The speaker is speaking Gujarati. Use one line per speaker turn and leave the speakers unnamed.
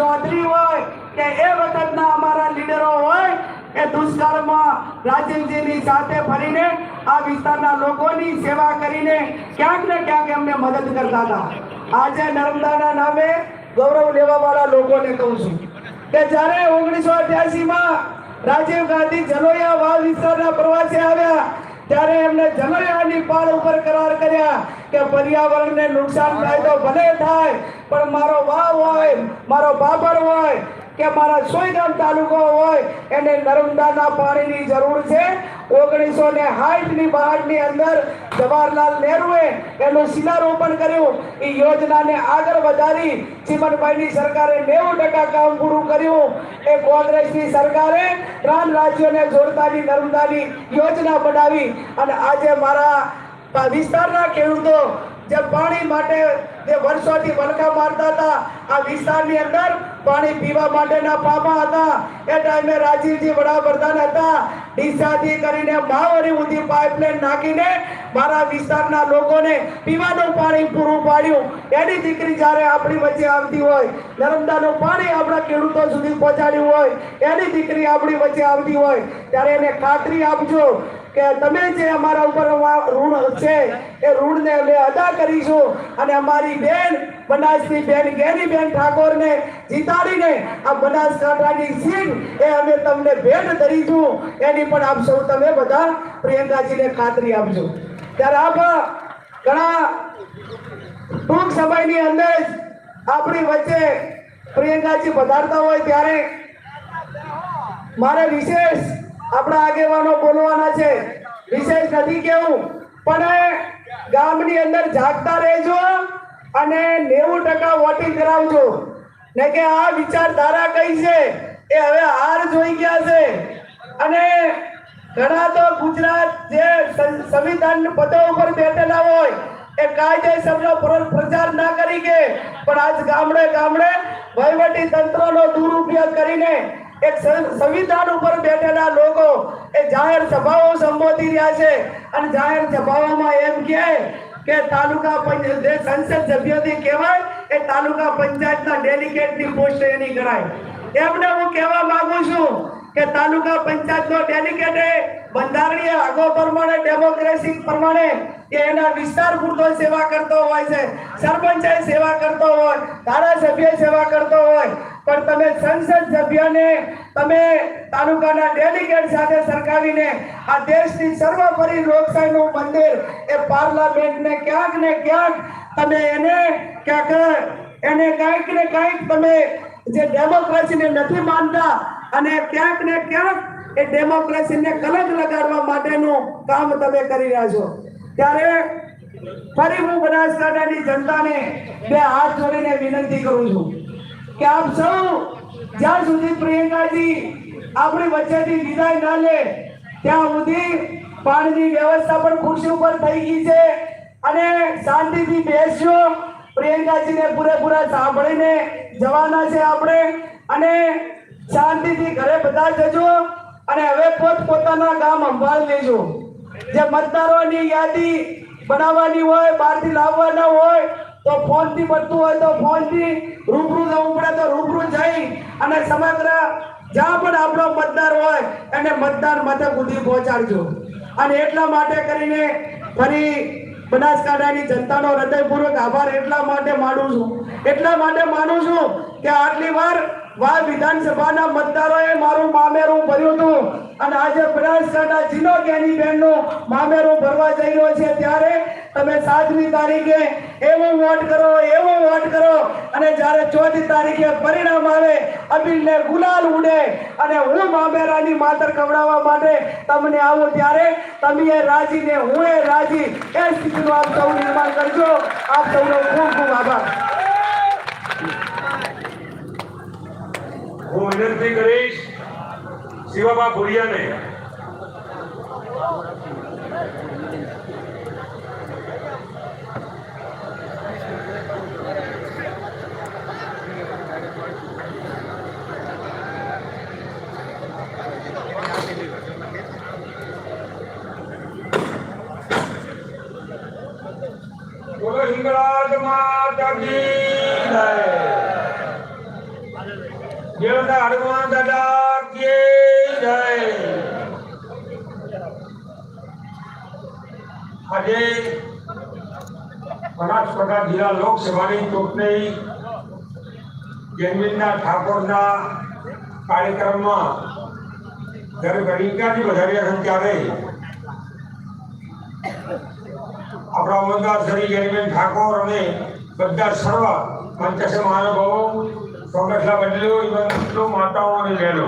ચૌધરી હોય કે એ વખતના અમારા લીડરો હોય કે દુષ્કાળમાં રાજીવજીની સાથે ફરીને આ વિસ્તારના લોકોની સેવા કરીને ક્યાંક ને ક્યાંક એમને મદદ કરતા હતા. આજે નર્મદાના નામે ગૌરવ લેવાવાળા લોકોને કહું છું કે જ્યારે ઓગણીસો અઠ્યાસીમાં રાજીવ ગાંધી જલોયા વાવ વિસ્તારના પ્રવાસે આવ્યા ત્યારે એમને જલોયાની પાળ ઉપર કરાર કર્યા કે પર્યાવરણને નુકસાન થાય તો ભલે થાય, પણ મારો વાવ હોય, મારો બાબર હોય કે મારા સોયગામ તાલુકો હોય, એને નર્મદાના પાણીની જરૂર છે. ઓગણીસો ને ની બહારની અંદર જવાહરલાલ નહેરુએ એનું શિલારોપણ કર્યું. એ યોજનાને આગળ વધારી ચીમનભાઈની સરકારે નેવું ટકા કામ પૂરું કર્યું. એ કોંગ્રેસની સરકારે ત્રણ રાજ્યોને જોડતાની નર્મદાની યોજના બનાવી અને આજે મારા વિસ્તારના ખેડૂતો જે પાણી માટે જે વર્ષોથી વલખા મારતા હતા, આ વિસ્તારની અંદર પાણી પીવા માટેના પામા હતા. એ ટાઈમે રાજીવજી વડાપ્રધાન હતા. ડીસાથી કરીને માવરી ઉધી પાઇપલાઇન નાખીને મારા વિસ્તારના લોકોને પીવાનું પાણી પૂરું પાડ્યું. એની દીકરી જ્યારે આપણી વચ્ચે આવતી હોય, નર્મદાનું પાણી આપણા ખેડૂતો સુધી પહોંચાડ્યું હોય, એની દીકરી આપણી વચ્ચે આવતી હોય, ત્યારે એને ખાતરી આપજો કે તમે જે અમારા ઉપર ઋણ છે, એ ઋણને અમે અદા કરીશું અને અમારી બેન, બનાસની બેન ગેરીબેન ઠાકોરને જીતાડીને આ બનાસકાંઠાની સીટ એ અમે તમને ભેટ ધરીશું એની પણ આપ સૌ તમે બધા પ્રિયંકાજીને ખાતરી આપજો. ત્યારે આપ ઘણા ટૂંક સમયની અંદર આપણી વચ્ચે પ્રિયંકાજી પધારતા હોય ત્યારે મારે વિશેષ આપણા આગેવાનો બોલવાના છે. વિશેષ નથી કેવું, પણ ગામની અંદર જાગતા રહેજો અને નેવું ટકા વોટિંગ કરાવજો. ને કે આ વિચારધારા કઈ છે? એ હવે હાર જોઈ ગયા છે. અને ઘણા તો ગુજરાત જે સંવિધાન પદો ઉપર બેઠેલા હોય, એ કાયદેસરનો પ્ર- પ્રચાર ના કરી કે, પણ આજ ગામડે ગામડે વહીવટી તંત્રનો દુરુપયોગ કરીને એક સંવિધાન ઉપર બેઠેલા લોકો એ જાહેર સભાઓ સંબોધી રહ્યા છે. અને જાહેર સભાઓમાં એમ કહે કે તાલુકા પંચાયત સંસદ સભ્યોથી કહેવાય, એ તાલુકા પંચાયતના ડેલિગેટની પોસ્ટ એની કરાય એમને હું કહેવા માંગુ છું કે તાલુકા પંચાયતનો ડેલિગેટ એ બંધારણીય આગો પ્રમાણે, ડેમોક્રેસી પ્રમાણે કે એના વિસ્તાર પૂરતો સેવા કરતો હોય છે. સરપંચ સેવા કરતો હોય, ધારાસભ્ય સેવા કરતો હોય. પણ તમે સંસદ સભ્યને, તમે તાલુકાના ડેલિગેટ સાથે સરકારીને આ દેશની સર્વોપરી લોકશાહીનું મંદિર એ પાર્લામેન્ટને ક્યાંક ને ક્યાંક તમે એને ક્યાંક એને કાંઈક ને કાંઈક તમે જે ડેમોક્રેસીને નથી માનતા અને ક્યાંક ને ક્યાંક એ ડેમોક્રેસીને કલંક લગાડવા માટેનું કામ તમે કરી રહ્યા છો. ત્યારે ફરી હું બનાસકાંઠાની જનતાને બે હાથ જોડીને વિનંતી કરું છું. કે આપ સૌ જ્યાં સુધી પ્રિયંકાજી આપણી વચ્ચેથી વિદાય ના લે, ત્યાં સુધી પાણીની વ્યવસ્થા પણ ખુરશી ઉપર થઈ ગઈ છે અને શાંતિથી બેસજો. પ્રિયંકાજીને પૂરેપૂરા સાંભળીને જવાના છે આપણે અને શાંતિથી ઘરે બધા જજો અને હવે પોતપોતાના ગામ સંભાળ લેજો. જે મતદારોની યાદી બનાવવાની હોય, બહારથી લાવવાના હોય તો ફોનથી બનતું હોય તો ફોનથી રૂબરૂ જવું પડે તો રૂબરૂ જઈ અને સમગ્ર જ્યાં પણ આપણો મતદાર હોય એને મતદાર મથક સુધી પહોંચાડજો. અને એટલા માટે કરીને ફરી બનાસકાંઠાની જનતાનો હૃદયપૂર્વક આભાર એટલા માટે માનું છું. એટલા માટે માનું છું કે આટલી વાર વા વિધાનસભાના મતદારોએ મારું મામેરું ભર્યું હતું અને આજે બનાસકાંઠા જિલ્લો કેની બહેનનું મામેરું ભરવા જઈ રહ્યો છે ત્યારે તમે સાતમી તારીખે એવો વોટ કરો, એવો વોટ કરો. અને જ્યારે ચોથી તારીખે પરિણામ આવે અબીલને ગુલાલ ઉડે. અને હું મામેરાની માતર કવડાવવા માટે તમને આવો ત્યારે તમે એ રાજી ને હું એ રાજી. એ સ્થિતિનું આપ સૌ નિર્માણ કરજો. આપ સૌનો ખૂબ ખૂબ આભાર.
હું વિનંતી કરીશ શિવાબા ભુરિયાને. બોલો હિંગળાજ માતા કી જય દેવતા હનુમાન દાદા કે જય. આજે બનાસકાંઠા જિલ્લા લોકસભાની ચૂંટણી જમીનના ઠાકોરના કાર્યક્રમમાં જ્યારે ગણિકાથી વધારે સંખ્યા રહી આપણા ઉમેદવાર શ્રી જયમીન ઠાકોર અને બધા સર્વ પંચસ મહાનુભાવો બદલ્યો ઇવન માતાઓ અને બહેનો.